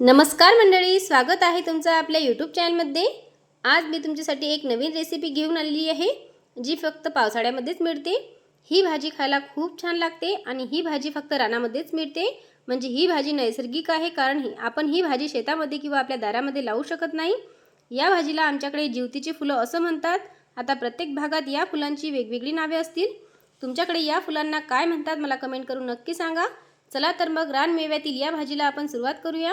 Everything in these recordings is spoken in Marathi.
नमस्कार मंडळी स्वागत आहे तुमचं आपल्या यूट्यूब चॅनलमध्ये आज मी तुमच्यासाठी एक नवीन रेसिपी घेऊन आलेली आहे जी फक्त पावसाळ्यामध्येच मिळते. ही भाजी खायला खूप छान लागते आणि ही भाजी फक्त रानामध्येच मिळते. म्हणजे ही भाजी नैसर्गिक आहे कारण ही आपण ही भाजी शेतामध्ये किंवा आपल्या दारामध्ये लावू शकत नाही. या भाजीला आमच्याकडे जीवतीची फुलं असं म्हणतात. आता प्रत्येक भागात या फुलांची वेगवेगळी नावे असतील. तुमच्याकडे या फुलांना काय म्हणतात मला कमेंट करून नक्की सांगा. चला तर मग रानमेव्यातील या भाजीला आपण सुरुवात करूया.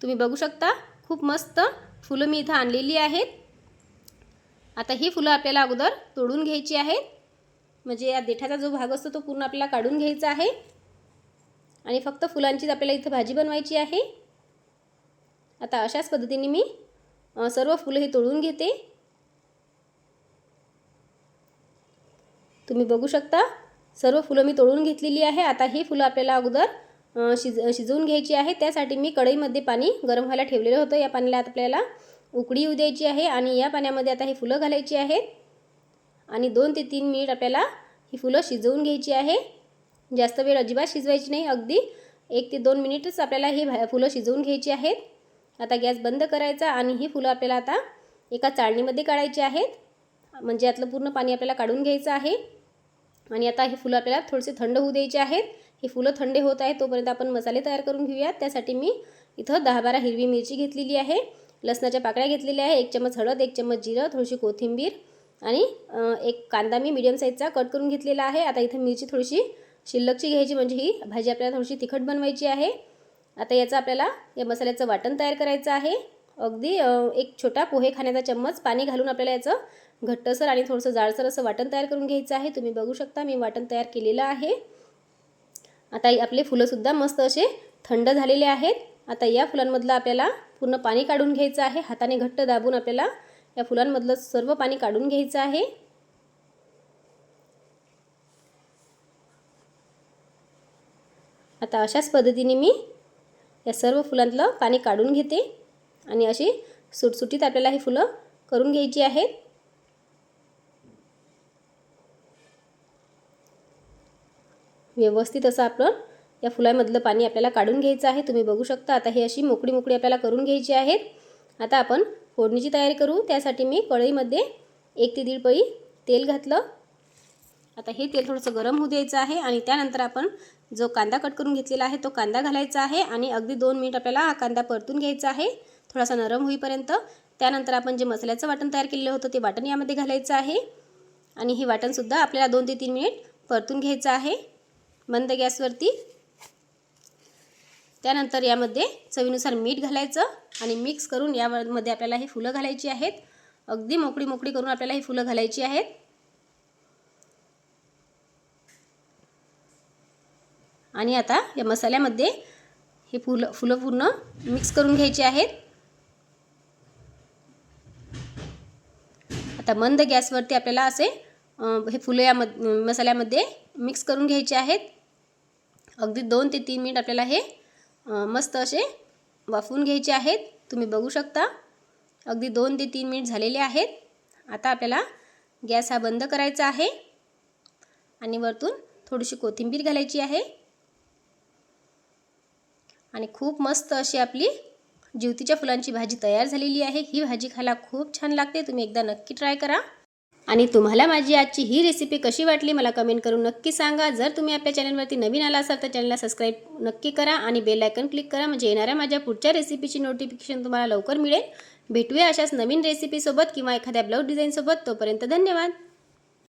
तुम्ही बघू शकता खूप मस्त फुलं मी इथं आणलेली आहेत. आता ही फुलं आपल्याला अगोदर तोडून घ्यायची आहेत. म्हणजे या देठाचा जो भाग असतो तो पूर्ण आपल्याला काढून घ्यायचा आहे. आणि फक्त फुलांचीच आपल्याला इथं भाजी बनवायची आहे. आता अशाच पद्धतीने मी सर्व फुलं ही तोडून घेते. तुम्ही बघू शकता सर्व फुलं मी तोडून घेतलेली आहे. आता ही फुलं आपल्याला अगोदर शिज शिजवून घ्यायची आहे. त्यासाठी मी कढईमध्ये पाणी गरम व्हायला ठेवलेलं होतं. या पाण्याला आता आपल्याला उकळी येऊ द्यायची आहे आणि या पाण्यामध्ये आता ही फुलं घालायची आहेत. आणि दोन ते तीन मिनिट आपल्याला ही फुलं शिजवून घ्यायची आहे. जास्त वेळ अजिबात शिजवायची नाही. अगदी एक ते दोन मिनिटच आपल्याला ही फुलं शिजवून घ्यायची आहेत. आता गॅस बंद करायचा आणि ही फुलं आपल्याला आता एका चाळणीमध्ये काढायची आहेत. म्हणजे यातलं पूर्ण पाणी आपल्याला काढून घ्यायचं आहे. आणि आता हे फुलं आपल्याला थोडेसे थंड होऊ द्यायचे आहेत. हे फुलं थंड होत आहे तोपर्यंत आपण मसाले तयार करून घेऊयात. त्यासाठी मी इथं दहा बारा हिरवी मिरची घेतलेली आहे. लसणाच्या पाकळ्या घेतलेल्या आहे. एक चमच हळद एक चमच जिरं थोडीशी कोथिंबीर आणि एक कांदा मी मीडियम साईजचा कट करून घेतलेला आहे. आता इथं मिरची थोडीशी शिल्लकची घ्यायची म्हणजे ही भाजी आपल्याला थोडीशी तिखट बनवायची आहे. आता याचं आपल्याला या मसाल्याचं वाटण तयार करायचं आहे. अगदी एक छोटा पोहे खाण्याचा चम्मच पाणी घालून आपल्याला याचं घट्टसर आणि थोडंसं जाडसर असं वाटण तयार करून घ्यायचं आहे. तुम्ही बघू शकता मी वाटण तयार केलेलं आहे. आता आपले फुलंसुद्धा मस्त असे थंड झालेले आहेत. आता या फुलांमधलं आपल्याला पूर्ण पाणी काढून घ्यायचं आहे. हाताने घट्ट दाबून आपल्याला या फुलांमधलं सर्व पाणी काढून घ्यायचं आहे. आता अशाच पद्धतीने मी या सर्व फुलांतलं पाणी काढून घेते. आणि अशी सुटसुटीत आपल्याला ही फुलं करून घ्यायची आहेत. व्यवस्थित असं आपलं या फुलामधलं पाणी आपल्याला काढून घ्यायचं आहे. तुम्ही बघू शकता आता ही अशी मोकळी मोकळी आपल्याला करून घ्यायची आहेत. आता आपण फोडणीची तयारी करू. त्यासाठी मी कढईमध्ये एक ते दीड पळी तेल घातलं. आता हे तेल थोडंसं गरम होऊ द्यायचं आहे आणि त्यानंतर आपण जो कांदा कट करून घेतलेला आहे तो कांदा घालायचा आहे आणि अगदी दोन मिनिट आपल्याला हा कांदा परतून घ्यायचा आहे. थोडासा नरम होईपर्यंत. त्यानंतर आपण जे मसाल्याचं वाटण तयार केलेलं होतं ते वाटण यामध्ये घालायचं आहे. आणि हे वाटणसुद्धा आपल्याला दोन ते तीन मिनिट परतून घ्यायचं आहे. मंद गॅसवरती. त्यानंतर यामध्ये चवीनुसार मीठ घालायचं आणि मिक्स करून यामध्ये आपल्याला ही फुलं घालायची आहेत. अगदी मोकळी मोकळी करून आपल्याला ही फुलं घालायची आहेत. आणि आता या मसाल्यामध्ये हे फुलं फुलं पूर्ण मिक्स करून घ्यायची आहेत. आता मंद गॅसवरती आपल्याला असे हे फुलं या मसाल्यामध्ये मिक्स करून घ्यायचे आहेत. अगदी दोन ते तीन मिनिट आपल्याला हे मस्त असे वाफवून घ्यायचे आहेत. तुम्ही बघू शकता. अगदी दोन ते तीन मिनिट झालेले आहेत. आता आपल्याला गॅस हा बंद करायचा आहे. आणि वरतून थोडीशी कोथिंबीर घालायची आहे. आणि खूप मस्त अशी आपली जीवतीच्या फुलांची भाजी तयार झालेली आहे. ही भाजी खायला खूप छान लागते. तुम्ही एकदा नक्की ट्राय करा. आणि तुम्हाला माझी आजची ही रेसिपी कशी वाटली मला कमेंट करून नक्की सांगा. जर तुम्ही आपल्या चॅनलवरती नवीन आला असाल तर चॅनलला सबस्क्राईब नक्की करा आणि बेल आयकन क्लिक करा. म्हणजे येणाऱ्या माझ्या पुढच्या रेसिपीची नोटिफिकेशन तुम्हाला लवकर मिळेल. भेटूया अशाच नवीन रेसिपीसोबत किंवा एखाद्या ब्लाऊज डिझाईनसोबत तोपर्यंत धन्यवाद.